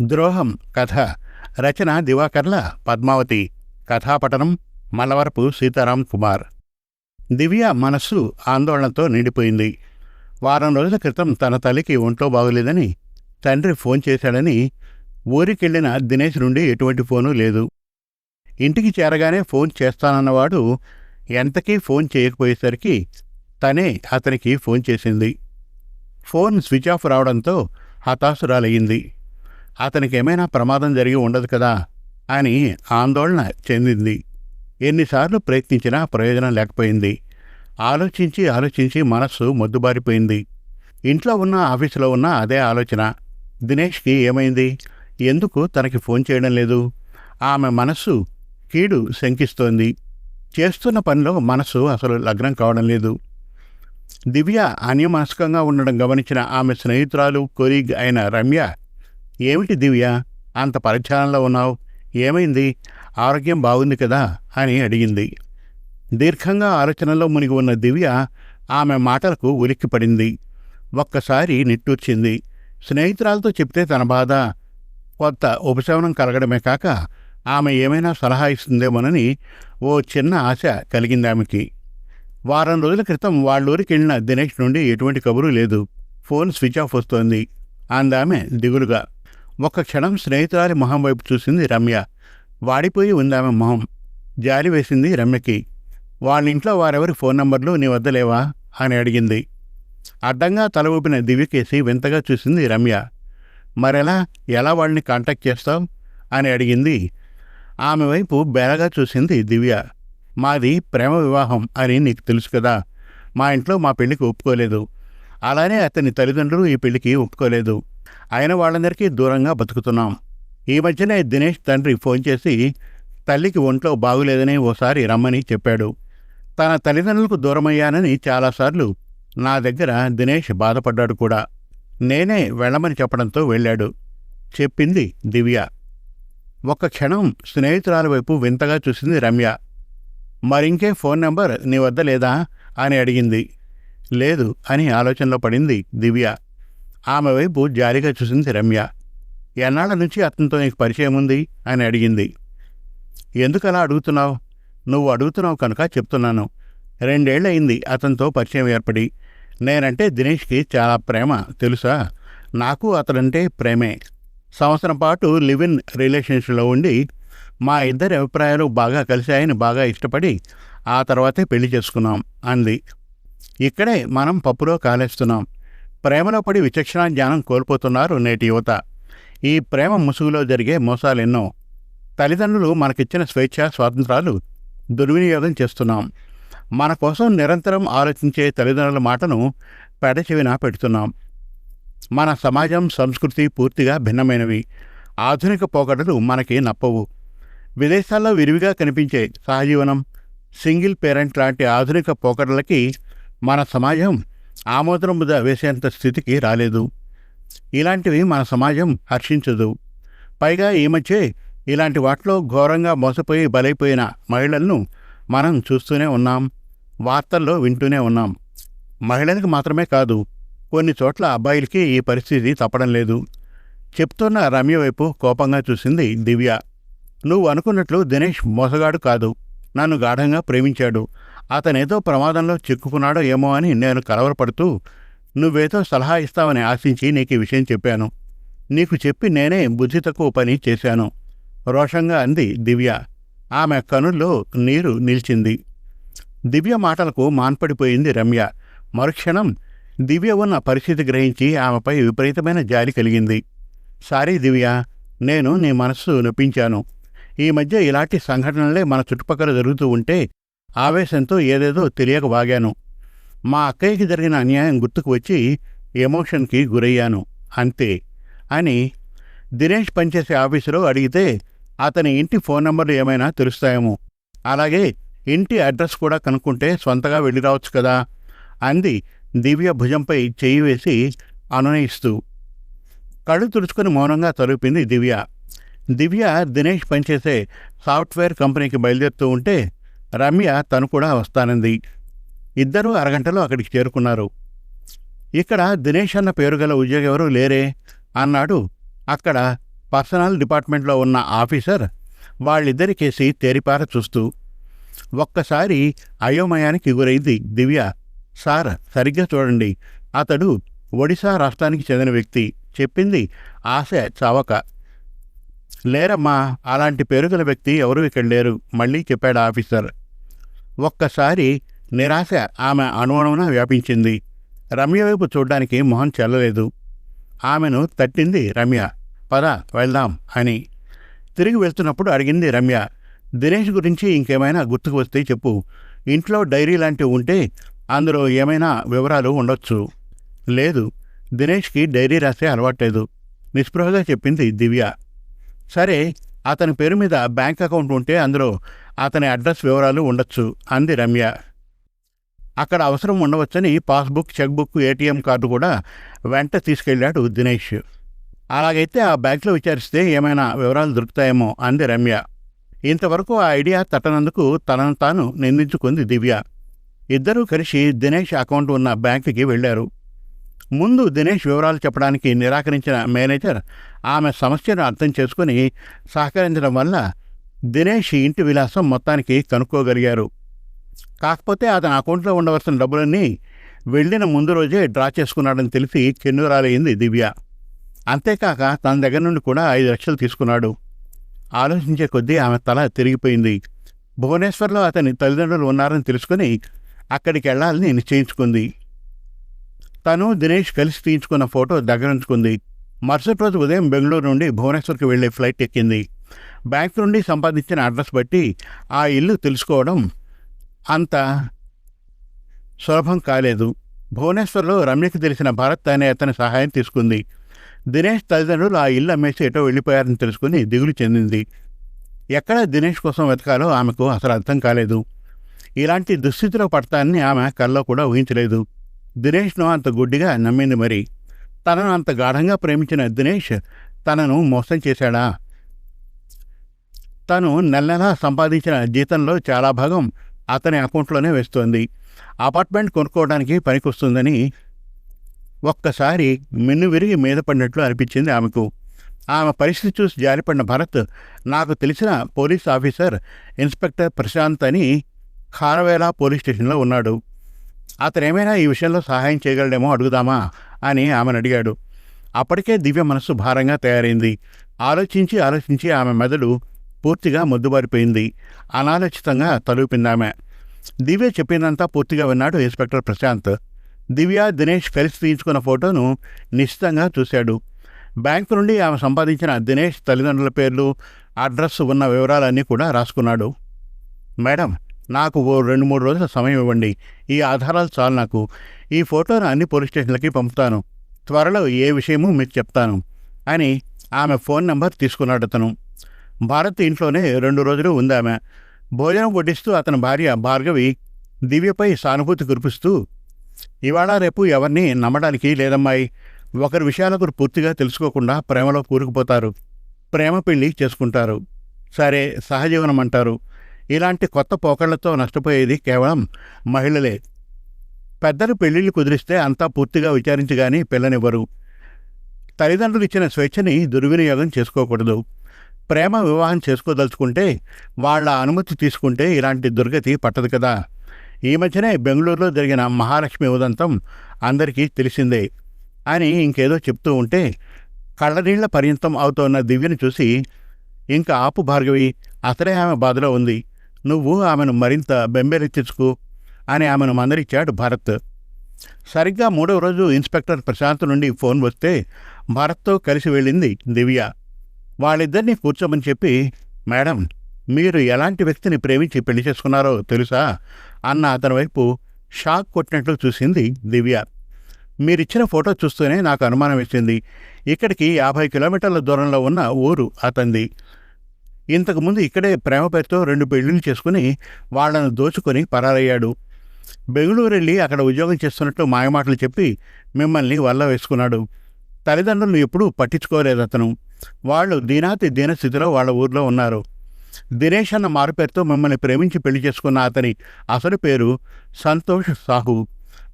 ద్రోహం కథ రచన దివాకర్ల పద్మావతి కథాపఠనం మలవరపు సీతారాం కుమార్. దివ్య మనస్సు ఆందోళనతో నిండిపోయింది. వారం రోజుల క్రితం తన తల్లికి ఒంట్లో బాగోలేదని తండ్రి ఫోన్ చేశాడని ఊరికెళ్ళిన దినేష్ నుండి ఎటువంటి ఫోను లేదు. ఇంటికి చేరగానే ఫోన్ చేస్తానన్నవాడు ఎంతకీ ఫోన్ చేయకపోయేసరికి తనే అతనికి ఫోన్ చేసింది. ఫోన్ స్విచ్ ఆఫ్ రావడంతో హతాశురాలయ్యింది. అతనికి ఏమైనా ప్రమాదం జరిగి ఉండదు కదా అని ఆందోళన చెందింది. ఎన్నిసార్లు ప్రయత్నించినా ప్రయోజనం లేకపోయింది. ఆలోచించి ఆలోచించి మనస్సు మొద్దుబారిపోయింది. ఇంట్లో ఉన్న ఆఫీసులో ఉన్న అదే ఆలోచన దినేష్కి ఏమైంది? ఎందుకు తనకి ఫోన్ చేయడం లేదు? ఆమె మనస్సు కీడు శంకిస్తోంది. చేస్తున్న పనిలో మనస్సు అసలు లగ్నం కావడం లేదు. దివ్య అన్యమనస్కంగా ఉండడం గమనించిన ఆమె స్నేహితురాలు కొలీగ్ అయిన రమ్య ఏమిటి దివ్య? అంత పరిచయంలో ఉన్నావు. ఏమైంది? ఆరోగ్యం బాగుంది కదా? అని అడిగింది. దీర్ఘంగా ఆలోచనలో మునిగి ఉన్న దివ్య ఆమె మాటలకు ఉలిక్కిపడింది ఒక్కసారి నిట్టూర్చింది. స్నేహితురాలతో చెప్తే తన బాధ. కొత్త ఉపశమనం కలగడమే కాక ఆమె ఏమైనా సలహా ఇస్తుందేమోనని ఓ చిన్న ఆశ కలిగింది ఆమెకి. వారం రోజుల క్రితం వాళ్ళూరికి వెళ్ళిన దినేష్ నుండి ఎటువంటి కబురు లేదు. ఫోన్ స్విచ్ ఆఫ్ వస్తోంది. అందామె దిగులుగా ఒక్క క్షణం స్నేహితురాలి మొహం వైపు చూసింది రమ్య. వాడిపోయి ఉందామె మొహం. జాలి వేసింది రమ్యకి. వాళ్ళింట్లో వారెవరి ఫోన్ నంబర్లు నీ వద్ద లేవా? అని అడిగింది. అడ్డంగా తల ఊపిన దివ్యకేసి వింతగా చూసింది రమ్య. మరెలా? ఎలా వాళ్ళని కాంటాక్ట్ చేస్తావు? అని అడిగింది. ఆమె వైపు బేరగా చూసింది దివ్య. మాది ప్రేమ వివాహం అని నీకు తెలుసు కదా. మా ఇంట్లో మా పెళ్ళికి ఒప్పుకోలేదు. అలానే అతని తల్లిదండ్రులు ఈ పెళ్ళికి ఒప్పుకోలేదు. అయిన వాళ్ళందరికీ దూరంగా బతుకుతున్నాం. ఈ మధ్యనే దినేష్ తండ్రి ఫోన్ చేసి తల్లికి ఒంట్లో బాగులేదని ఓసారి రమ్మని చెప్పాడు. తన తల్లిదండ్రులకు దూరమయ్యానని చాలాసార్లు నా దగ్గర దినేష్ బాధపడ్డాడు కూడా. నేనే వెళ్ళమని చెప్పడంతో వెళ్ళాడు చెప్పింది దివ్య. ఒక్క క్షణం స్నేహితురాల వైపు వింతగా చూసింది రమ్య. మరింకే ఫోన్ నెంబర్ నీ వద్ద లేదా? అని అడిగింది. లేదు అని ఆలోచనలో పడింది దివ్య. ఆమె వైపు జారిగా చూసింది రమ్య. ఎన్నాళ్ళ నుంచి అతనితో నీకు పరిచయం ఉంది? అని అడిగింది. ఎందుకు అలా అడుగుతున్నావు? నువ్వు అడుగుతున్నావు కనుక చెప్తున్నాను. రెండేళ్ళయింది అతనితో పరిచయం ఏర్పడి. నేనంటే దినేష్కి చాలా ప్రేమ తెలుసా? నాకు అతడంటే ప్రేమే. సంవత్సరం పాటు లివ్ ఇన్ రిలేషన్షిప్లో ఉండి మా ఇద్దరి అభిప్రాయాలు బాగా కలిశాయని బాగా ఇష్టపడి ఆ తర్వాతే పెళ్ళి చేసుకున్నాం అంది. ఇక్కడే మనం పప్పులో కాలేస్తున్నాం. ప్రేమలో పడి విచక్షణ జ్ఞానం కోల్పోతున్నారు నేటి యువత. ఈ ప్రేమ ముసుగులో జరిగే మోసాలెన్నో తల్లిదండ్రులు మనకిచ్చిన స్వేచ్ఛ స్వాతంత్రాలు దుర్వినియోగం చేస్తున్నాం. మన కోసం నిరంతరం ఆలోచించే తల్లిదండ్రుల మాటను పెడచెవిన పెడుతున్నాం. మన సమాజం సంస్కృతి పూర్తిగా భిన్నమైనవి. ఆధునిక పోకడలు మనకి నప్పవు. విదేశాల్లో విరివిగా కనిపించే సహజీవనం సింగిల్ పేరెంట్ లాంటి ఆధునిక పోకడలకి మన సమాజం ఆమోదం ముద్ద వేసేంత స్థితికి రాలేదు. ఇలాంటివి మన సమాజం హర్షించదు. పైగా ఈ మధ్య ఇలాంటి వాటిలో ఘోరంగా మోసపోయి బలైపోయిన మహిళలను మనం చూస్తూనే ఉన్నాం వార్తల్లో వింటూనే ఉన్నాం. మహిళలకు మాత్రమే కాదు కొన్ని చోట్ల అబ్బాయిలకి ఈ పరిస్థితి తప్పడం లేదు. చెప్తున్న రమ్య వైపు కోపంగా చూసింది దివ్య. నువ్వు అనుకున్నట్లు దినేష్ మోసగాడు కాదు నన్ను గాఢంగా ప్రేమించాడు. అతనేదో ప్రమాదంలో చిక్కుకున్నాడో ఏమో అని నేను కలవరపడుతూ నువ్వేదో సలహా ఇస్తావని ఆశించి నీకు ఈ విషయం చెప్పాను. నీకు చెప్పి నేనే బుద్ధి తక్కువ పని చేశాను. రోషంగా అంది దివ్య. ఆమె కనుల్లో నీరు నిలిచింది. దివ్య మాటలకు మాన్పడిపోయింది రమ్య. మరుక్షణం దివ్య ఉన్న పరిస్థితి గ్రహించి ఆమెపై విపరీతమైన జాలి కలిగింది. సారీ దివ్య నేను నీ మనస్సు నొప్పించాను. ఈ మధ్య ఇలాంటి సంఘటనలే మన చుట్టుపక్కల జరుగుతూ ఉంటే ఆవేశంతో ఏదేదో తెలియక వాగాను. మా అక్కయ్యకి జరిగిన అన్యాయం గుర్తుకు వచ్చి ఎమోషన్కి గురయ్యాను. అంతే. అని దినేష్ పనిచేసే ఆఫీసులో అడిగితే అతని ఇంటి ఫోన్ నంబర్లు ఏమైనా తెలుస్తాయేమో. అలాగే ఇంటి అడ్రస్ కూడా కనుక్కుంటే సొంతగా వెళ్ళి రావచ్చు కదా అంది దివ్య భుజంపై చేయి వేసి అనునయిస్తూ. కళ్ళు తుడుచుకుని మౌనంగా తలుపింది దివ్య. దివ్య దినేష్ పనిచేసే సాఫ్ట్వేర్ కంపెనీకి బయలుదేరుతూ ఉంటే రమ్య తను కూడా వస్తానంది. ఇద్దరూ అరగంటలో అక్కడికి చేరుకున్నారు. ఇక్కడ దినేష్ అన్న పేరు గల ఉద్యోగి ఎవరూ లేరే? అన్నాడు అక్కడ పర్సనల్ డిపార్ట్మెంట్లో ఉన్న ఆఫీసర్ వాళ్ళిద్దరి కేసి తేరిపార చూస్తూ. ఒక్కసారి అయోమయానికి గురైంది దివ్య. సార్ సరిగ్గా చూడండి. అతడు ఒడిశా రాష్ట్రానికి చెందిన వ్యక్తి. చెప్పింది ఆశ చావక. లేరమ్మా అలాంటి పేరుగల వ్యక్తి ఎవరూ ఇక్కడ లేరు. మళ్ళీ చెప్పాడు ఆఫీసర్. ఒక్కసారి నిరాశ ఆమె అణువణువున వ్యాపించింది. రమ్య వైపు చూడ్డానికి మొహం చెల్లలేదు. ఆమెను తట్టింది రమ్య. పద వెళ్దాం అని. తిరిగి వెళ్తున్నప్పుడు అడిగింది రమ్య. దినేష్ గురించి ఇంకేమైనా గుర్తుకు వస్తే చెప్పు. ఇంట్లో డైరీ లాంటివి ఉంటే అందులో ఏమైనా వివరాలు ఉండొచ్చు. లేదు. దినేష్కి డైరీ రాసే అలవాట్లేదు. నిస్పృహగా చెప్పింది దివ్య. సరే అతని పేరు మీద బ్యాంక్ అకౌంట్ ఉంటే అందులో అతని అడ్రస్ వివరాలు ఉండొచ్చు అంది రమ్య. అక్కడ అవసరం ఉండవచ్చని పాస్బుక్ చెక్బుక్ ఏటీఎం కార్డు కూడా వెంట తీసుకెళ్ళాడు దినేష్. అలాగైతే ఆ బ్యాంక్లో విచారిస్తే ఏమైనా వివరాలు దొరుకుతాయేమో అంది రమ్య. ఇంతవరకు ఆ ఐడియా తట్టనందుకు తనను తాను నిందించుకుంది దివ్య. ఇద్దరూ కలిసి దినేష్ అకౌంట్ ఉన్న బ్యాంకుకి వెళ్ళారు ముందు దినేష్ వివరాలు చెప్పడానికి నిరాకరించిన మేనేజర్ ఆమె సమస్యను అర్థం చేసుకుని సహకరించడం వల్ల దినేష్ ఇంటి విలాసం మొత్తానికి కనుక్కోగలిగారు. కాకపోతే అతని అకౌంట్లో ఉండవలసిన డబ్బులన్నీ వెళ్ళిన ముందు రోజే డ్రా చేసుకున్నాడని తెలిసి కెన్నురాలయ్యింది దివ్య. అంతేకాక తన దగ్గర నుండి కూడా ఐదు లక్షలు తీసుకున్నాడు. ఆలోచించే కొద్దీ ఆమె తల తిరిగిపోయింది. భువనేశ్వర్లో అతని తల్లిదండ్రులు ఉన్నారని తెలుసుకుని అక్కడికి వెళ్ళాలని నిశ్చయించుకుంది. తను దినేష్ కలిసి తీయించుకున్న ఫోటో దగ్గరుంచుకుంది. మరుసటి రోజు ఉదయం బెంగళూరు నుండి భువనేశ్వర్కి వెళ్ళే ఫ్లైట్ ఎక్కింది. బ్యాంక్ నుండి సంపాదించిన అడ్రస్ బట్టి ఆ ఇల్లు తెలుసుకోవడం అంత సులభం కాలేదు. భువనేశ్వర్లో రమ్యకి తెలిసిన భరత్ అనే అతని సహాయం తీసుకుంది. దినేష్ తల్లిదండ్రులు ఆ ఇల్లు అమ్మేసి ఎటో వెళ్ళిపోయారని తెలుసుకుని దిగులు చెందింది. ఎక్కడ దినేష్ కోసం వెతకాలో ఆమెకు అసలు అర్థం కాలేదు. ఇలాంటి దుస్థితిలో పడతానని ఆమె కల్లో కూడా ఊహించలేదు. దినేష్ను అంత గుడ్డిగా నమ్మింది మరి. తనను అంత గాఢంగా ప్రేమించిన దినేష్ తనను మోసం చేశాడా? తను నెల నెలా సంపాదించిన జీతంలో చాలా భాగం అతని అకౌంట్లోనే వేస్తోంది. అపార్ట్మెంట్ కొనుక్కోవడానికి పనికొస్తుందని ఒక్కసారి మిన్ను విరిగి మీద పడినట్లు అనిపించింది ఆమెకు. ఆమె పరిస్థితి చూసి జారిపడిన భరత్ నాకు తెలిసిన పోలీస్ ఆఫీసర్ ఇన్స్పెక్టర్ ప్రశాంత్ అని ఖారవేలా పోలీస్ స్టేషన్లో ఉన్నాడు. అతనేమైనా ఈ విషయంలో సహాయం చేయగలడేమో అడుగుదామా? అని ఆమెను అడిగాడు. అప్పటికే దివ్య మనస్సు భారంగా తయారైంది. ఆలోచించి ఆలోచించి ఆమె మెదడు పూర్తిగా మొద్దుబారిపోయింది. అనాలోచితంగా తలూపిందామె. దివ్య చెప్పిందంతా పూర్తిగా విన్నాడు ఇన్స్పెక్టర్ ప్రశాంత్. దివ్య దినేష్ కలిసి తీయించుకున్న ఫోటోను నిశ్చితంగా చూశాడు. బ్యాంకు నుండి ఆమె సంపాదించిన దినేష్ తల్లిదండ్రుల పేర్లు అడ్రస్ ఉన్న వివరాలన్నీ కూడా రాసుకున్నాడు. మేడం నాకు ఓ రెండు మూడు రోజుల సమయం ఇవ్వండి. ఈ ఆధారాలు చాలు నాకు. ఈ ఫోటోను అన్ని పోలీస్ స్టేషన్లకి పంపుతాను. త్వరలో ఏ విషయమూ మీకు చెప్తాను. అని ఆమె ఫోన్ నెంబర్ తీసుకున్నాడు అతను. భారత్ ఇంట్లోనే రెండు రోజులు ఉందామె. భోజనం వడ్డిస్తూ అతని భార్య భార్గవి దివ్యపై సానుభూతి కురిపిస్తూ ఇవాళ రేపు ఎవరిని నమ్మడానికి లేదమ్మాయి. ఒకరి విషయాలకు పూర్తిగా తెలుసుకోకుండా ప్రేమలో కూరుకుపోతారు. ప్రేమ పెళ్ళి చేసుకుంటారు. సరే సహజీవనం అంటారు. ఇలాంటి కొత్త పోకళ్ళతో నష్టపోయేది కేవలం మహిళలే. పెద్దలు పెళ్ళిళ్ళు కుదిరిస్తే అంతా పూర్తిగా విచారించగాని పిల్లనివ్వరు. తల్లిదండ్రులు ఇచ్చిన స్వేచ్ఛని దుర్వినియోగం చేసుకోకూడదు. ప్రేమ వివాహం చేసుకోదలుచుకుంటే వాళ్ళ అనుమతి తీసుకుంటే ఇలాంటి దుర్గతి పట్టదు కదా. ఈ మధ్యనే బెంగళూరులో జరిగిన మహాలక్ష్మి ఉదంతం అందరికీ తెలిసిందే అని ఇంకేదో చెప్తూ ఉంటే కళ్ళనీళ్ళ పర్యంతం అవుతోన్న దివ్యను చూసి ఇంకా ఆపు భార్గవి అతడే ఆమె బాధలో ఉంది. నువ్వు ఆమెను మరింత బెంబేలెత్తించుకు అని ఆమెను మందరిచ్చాడు భరత్. సరిగ్గా మూడవ రోజు ఇన్స్పెక్టర్ ప్రశాంత్ నుండి ఫోన్ వస్తే భరత్తో కలిసి వెళ్ళింది దివ్య. వాళ్ళిద్దరినీ కూర్చోమని చెప్పి మేడం మీరు ఎలాంటి వ్యక్తిని ప్రేమించి పెళ్ళి చేసుకున్నారో తెలుసా? అన్న అతని వైపు షాక్ కొట్టినట్లు చూసింది దివ్య. మీరిచ్చిన ఫోటో చూస్తూనే నాకు అనుమానం వేసింది. ఇక్కడికి యాభై కిలోమీటర్ల దూరంలో ఉన్న ఊరు అతంది. ఇంతకుముందు ఇక్కడే ప్రేమ పేరుతో రెండు పెళ్ళిళ్ళు చేసుకుని వాళ్ళను దోచుకొని పరారయ్యాడు. బెంగళూరు వెళ్ళి అక్కడ ఉద్యోగం చేస్తున్నట్టు మాయమాటలు చెప్పి మిమ్మల్ని వల్ల వేసుకున్నాడు. తల్లిదండ్రులు ఎప్పుడూ పట్టించుకోలేదు అతను వాళ్ళు దీనాతి దీనస్థితిలో వాళ్ళ ఊర్లో ఉన్నారు. దినేష్ అన్న మారుపేరుతో మిమ్మల్ని ప్రేమించి పెళ్ళి చేసుకున్న అతని అసలు పేరు సంతోష్ సాహు.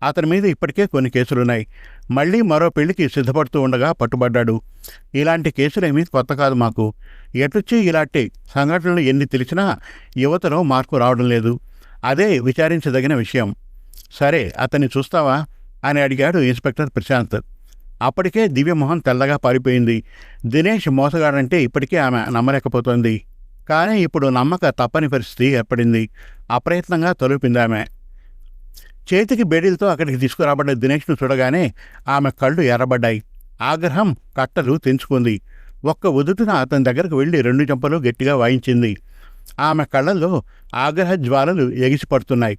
అతని మీద ఇప్పటికే కొన్ని కేసులున్నాయి. మళ్ళీ మరో పెళ్ళికి సిద్ధపడుతూ ఉండగా పట్టుబడ్డాడు. ఇలాంటి కేసులేమీ కొత్త కాదు మాకు. ఎటుచ్చి ఇలాంటి సంఘటనలు ఎన్ని తెలిసినా యువతలో మార్పు రావడం లేదు. అదే విచారించదగిన విషయం. సరే అతన్ని చూస్తావా? అని అడిగాడు ఇన్స్పెక్టర్ ప్రశాంత్. అప్పటికే దివ్యమోహన్ తెల్లగా పారిపోయింది. దినేష్ మోసగాడంటే ఇప్పటికే ఆమె నమ్మలేకపోతోంది. కానీ ఇప్పుడు నమ్మక తప్పని పరిస్థితి ఏర్పడింది. అప్రయత్నంగా తొలిపింది ఆమె. చేతికి బేడీలతో అక్కడికి తీసుకురాబడ్డ దినేష్ను చూడగానే ఆమె కళ్ళు ఎర్రబడ్డాయి. ఆగ్రహం కట్టలు తెంచుకుంది. ఒక్క ఉదుటిన అతని దగ్గరకు వెళ్ళి రెండు చెంపలు గట్టిగా వాయించింది. ఆమె కళ్ళల్లో ఆగ్రహ జ్వాలలు ఎగిసిపడుతున్నాయి.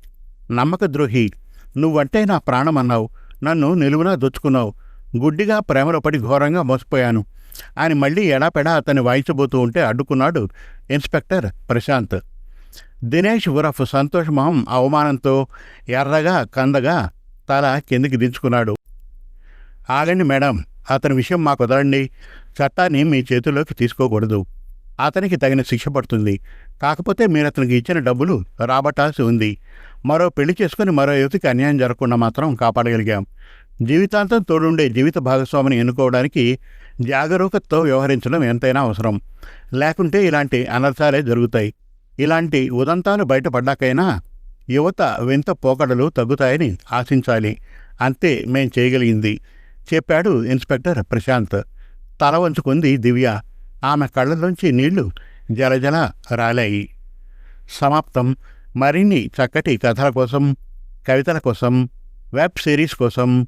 నమ్మక ద్రోహి నువ్వంటే నా ప్రాణం అన్నావు నన్ను నిలువునా దొచ్చుకున్నావు. గుడ్డిగా ప్రేమలో పడి ఘోరంగా మోసపోయాను. ఆయన మళ్ళీ ఎడాపెడా అతన్ని వాయించబోతూ ఉంటే అడ్డుకున్నాడు ఇన్స్పెక్టర్ ప్రశాంత్. దినేష్ ఉరఫ్ సంతోష్ మొహం అవమానంతో ఎర్రగా కందగా తల కిందికి దించుకున్నాడు. ఆగండి మేడం అతని విషయం మాకు వదలండి. చట్టాన్ని మీ చేతుల్లోకి తీసుకోకూడదు. అతనికి తగిన శిక్ష పడుతుంది. కాకపోతే మీరు అతనికి ఇచ్చిన డబ్బులు రాబట్టాల్సి ఉంది. మరో పెళ్ళి చేసుకుని మరో యువతికి అన్యాయం జరగకుండా మాత్రం కాపాడగలిగాం. జీవితాంతం తోడుండే జీవిత భాగస్వామిని ఎన్నుకోవడానికి జాగరూకతతో వ్యవహరించడం ఎంతైనా అవసరం. లేకుంటే ఇలాంటి అనర్థాలే జరుగుతాయి. ఇలాంటి ఉదంతాలు బయటపడ్డాకైనా యువత వింత పోకడలు తగ్గుతాయని ఆశించాలి. అంతే మేం చేయగలిగింది. చెప్పాడు ఇన్స్పెక్టర్ ప్రశాంత్. తల వంచుకుంది దివ్య. ఆమె కళ్ళలోంచి నీళ్ళు జలజల రాలాయి. సమాప్తం. మరిన్ని చక్కటి కథల కోసం కవితల కోసం వెబ్ సిరీస్ కోసం